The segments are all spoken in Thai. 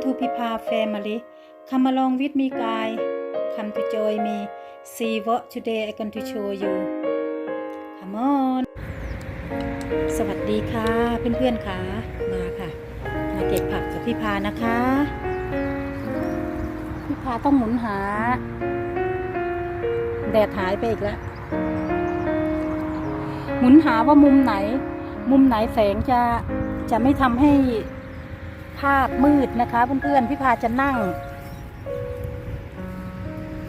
to Pipa family. Come along with me, guy. Come to join me. See what today I going to show you. Come on. สวัสดีค่ะ เพื่อนๆค่ะมาค่ะมาเก็บผักกับพี่พานะคะ พี่พาต้องหมุนหา แดดหายไปอีกแล้วหมุนหาว่ามุมไหน มุมไหนแสงจะจะไม่ทำให้ ภาพมืดนะคะเพื่อนๆพี่พาจะนั่ง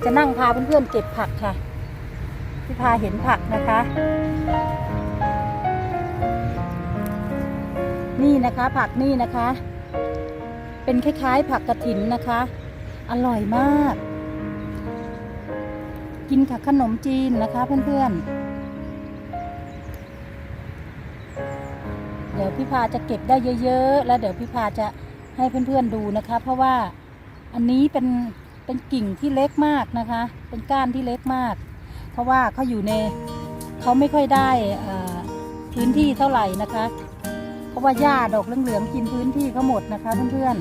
จะนั่งพาเพื่อนๆเก็บผักค่ะ พี่พาเห็นผักนะคะ นี่นะคะผักนี่นะคะ เป็นคล้ายๆ ผักกระถินนะคะ อร่อยมาก กินกับขนมจีนนะคะเพื่อนๆ ดี๋ยวพี่พาจะเก็บได้เยอะๆ แล้วเดี๋ยวพี่พาจะให้เพื่อนๆดูนะคะ เพราะว่าอันนี้เป็นเป็นกิ่งที่เล็กมากนะคะ เป็นก้านที่เล็กมาก เพราะว่าเขาอยู่ในเขาไม่ค่อยได้พื้นที่เท่าไหร่นะคะ เพราะว่าหญ้าดอกเหลืองๆกินพื้นที่เขาหมดนะคะเพื่อน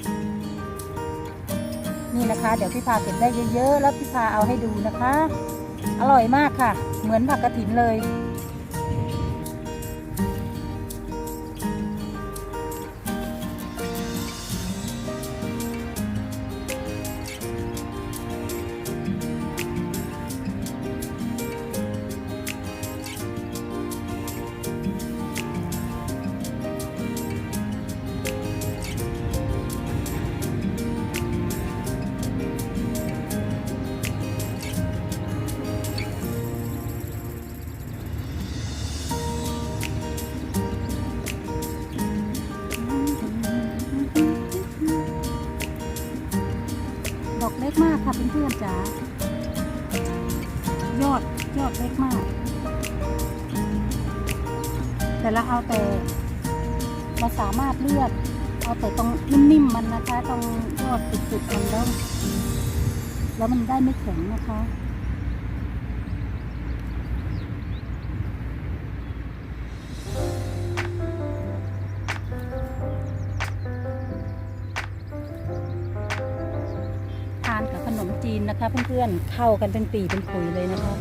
ๆ นี่นะคะ เดี๋ยวพี่พาเก็บได้เยอะๆ แล้วพี่พาเอาให้ดูนะคะ อร่อยมากค่ะ เหมือนผักกระถินเลย มากค่ะเพื่อนๆจ๋ายอดยอดเล็กมาก แต่เราเอาแต่เราสามารถเลือกเอาแต่ตรงนิ่มๆมันนะคะตรงยอดสุดๆมันแล้วแล้วมันได้ไม่แข็งนะคะ นะคะเพื่อนๆ เข้ากันเป็นปีเป็นขุยเลยนะคะ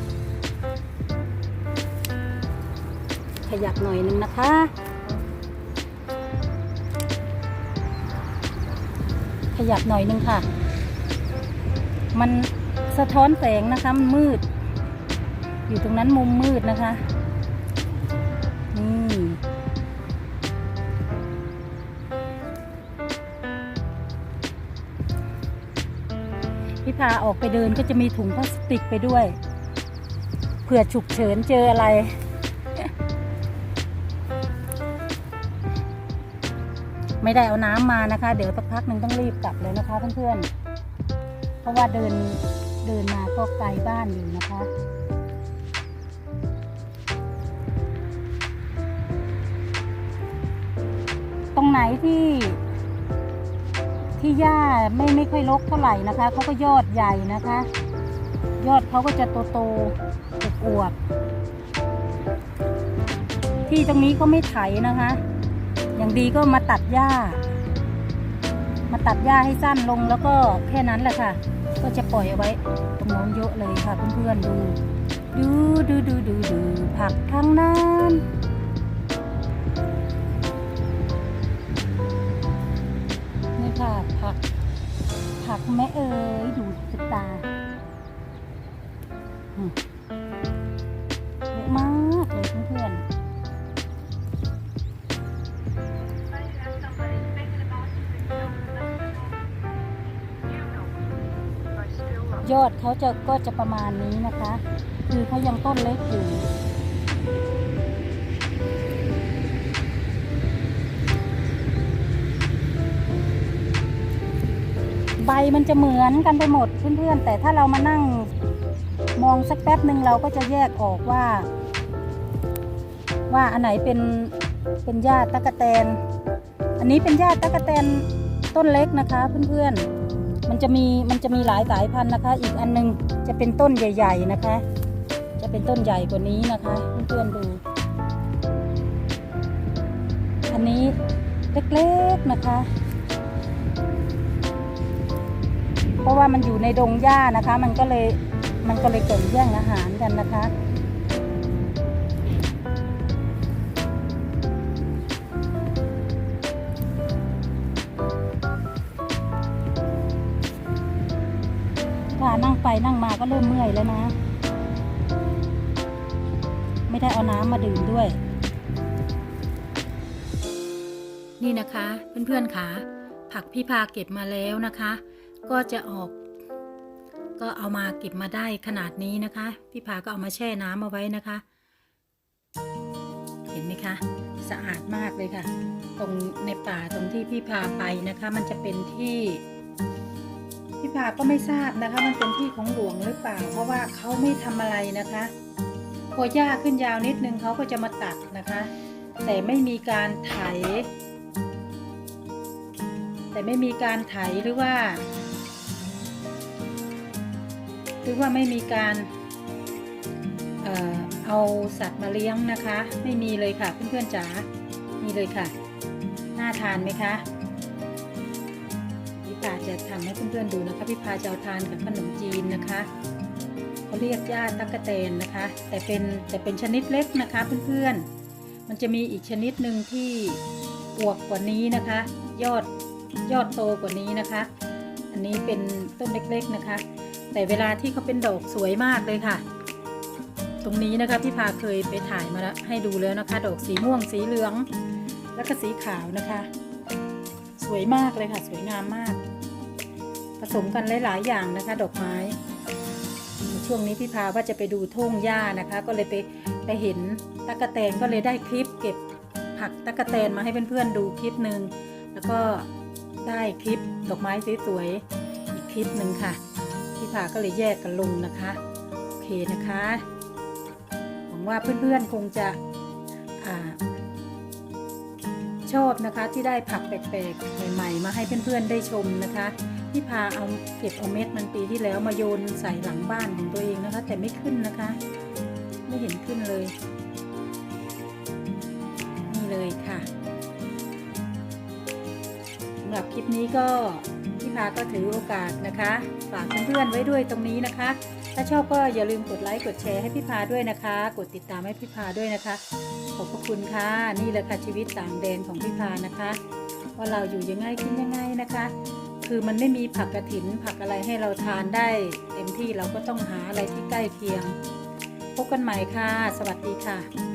ขยับหน่อยนึงนะคะ ขยับหน่อยนึงค่ะ มันสะท้อนแสงนะคะมันมืด อยู่ตรงนั้นมุมมืดนะคะ พาออกไปเดินก็จะมีถุงพลาสติกไปด้วย เผื่อฉุกเฉินเจออะไร ไม่ได้เอาน้ำมานะคะ เดี๋ยวสักพักหนึ่งต้องรีบกลับเลยนะคะเพื่อนๆ เพราะว่าเดินเดินมาก็ไกลบ้านอยู่นะคะตรงไหนที่ ที่หญ้าไม่ไม่ค่อยรกเท่าไหร่นะคะเขาก็ยอดใหญ่นะคะ ยอดเขาก็จะโตโตๆอวบที่ตรงนี้ก็ไม่ไถนะคะ อย่างดีก็มาตัดหญ้า มาตัดหญ้าให้สั้นลงแล้วก็แค่นั้นแหละค่ะ ก็จะปล่อยเอาไว้ตรงโน้นเยอะเลยค่ะเพื่อนๆดู ดูดูดูดูดูผักทั้งนั้น แม่เอ๋ยดูสตาเยอะมากเลยเพื่อนยอดเขาจะก็จะประมาณนี้นะคะ คือเขายังต้นเล็กอยู่ มันจะเหมือนกันไปหมดเพื่อนๆ แต่ถ้าเรามานั่งมองสักแป๊บหนึ่งเราก็จะแยกออกว่า ว่าอันไหนเป็นเป็นหญ้าตะกะแตน อันนี้เป็นหญ้าตะกะแตนต้นเล็กนะคะเพื่อนๆ มันจะมีมันจะมีหลายสายพันธุ์นะคะ อีกอันหนึงจะเป็นต้นใหญ่ ๆนะคะ จะเป็นต้นใหญ่กว่านี้นะคะเพื่อนๆดู อันนี้เล็กๆนะคะ เพราะว่ามันอยู่ในดงหญ้านะคะ มันก็เลยมันก็เลยเกิดแย่งอาหารกันนะคะพานั่งไปนั่งมาก็เริ่มเมื่อยแล้วนะ ไม่ได้เอาน้ำมาดื่มด้วย นี่นะคะ เพื่อนๆค่ะผักพี่พาเก็บมาแล้วนะคะ ก็จะออก ก็เอามาเก็บมาได้ขนาดนี้นะคะ พี่พาก็เอามาแช่น้ำเอาไว้นะคะ เห็นไหมคะ สะอาดมากเลยค่ะ ตรงในป่าตรงที่พี่พาไปนะคะ มันจะเป็นที่พี่พาก็ไม่ทราบนะคะ มันเป็นที่ของหลวงหรือเปล่า เพราะว่าเขาไม่ทำอะไรนะคะพอหญ้าขึ้นยาวนิดนึงเขาก็จะมาตัดนะคะ แต่ไม่มีการไถ แต่ไม่มีการไถหรือว่า หรือว่าไม่มีการเอาสัตว์มาเลี้ยงนะคะ ไม่มีเลยค่ะเพื่อนๆจ๋านี่เลยค่ะ น่าทานไหมคะพี่พาจะทำให้เพื่อนๆดูนะคะพี่พาจะเอาทานกับขนมจีนนะคะเขาเรียกย่าตั๊กแตนนะคะ แต่เป็นแต่เป็นชนิดเล็กนะคะเพื่อนๆ มันจะมีอีกชนิดหนึ่งที่อวบกว่านี้นะคะ ยอดยอดโตกว่านี้นะคะ อันนี้เป็นต้นเล็กๆนะคะ แต่เวลาที่เขาเป็นดอกสวยมากเลยค่ะ ตรงนี้นะคะพี่พาเคยไปถ่ายมาแล้วให้ดูแล้วนะคะ ดอกสีม่วงสีเหลือง แล้วก็สีขาวนะคะ สวยมากเลยค่ะ สวยงามมาก ผสมกันหลายๆอย่างนะคะ ดอกไม้ ช่วงนี้พี่พาว่าจะไปดูทุ่งหญ้านะคะ ก็เลยไปไปเห็นตะกะแตนก็เลยได้คลิปเก็บผักตะกะแตนมาให้เพื่อนๆดูคลิปหนึ่งแล้วก็ได้คลิปดอกไม้สวยๆอีกคลิปหนึ่งค่ะ พี่พาก็เลยแยกกันลงนะคะโอเคนะคะหวังว่าเพื่อนๆคงจะอชอบนะคะที่ได้ผักแปลกๆใหม่ๆ มาให้เพื่อนๆได้ชมนะคะพี่พาเอาเก็บเอาเม็ดมันปีที่แล้วมาโยนใส่หลังบ้านของตัวเองนะคะ แต่ไม่ขึ้นนะคะ ไม่เห็นขึ้นเลยนี่เลยค่ะสำหรับคลิปนี้ก็ พาก็ถือโอกาสนะคะ ฝากเพื่อนๆไว้ด้วยตรงนี้นะคะ ถ้าชอบก็อย่าลืมกดไลค์กดแชร์ให้พี่พาด้วยนะคะ กดติดตามให้พี่พาด้วยนะคะ ขอบพระคุณค่ะนี่แหละค่ะชีวิตต่างแดนของพี่พานะคะ ว่าเราอยู่ยังไงกินยังไงนะคะ คือมันไม่มีผักกระถินผักอะไรให้เราทานได้ เต็มที่เราก็ต้องหาอะไรที่ใกล้เคียง พบกันใหม่ค่ะ สวัสดีค่ะ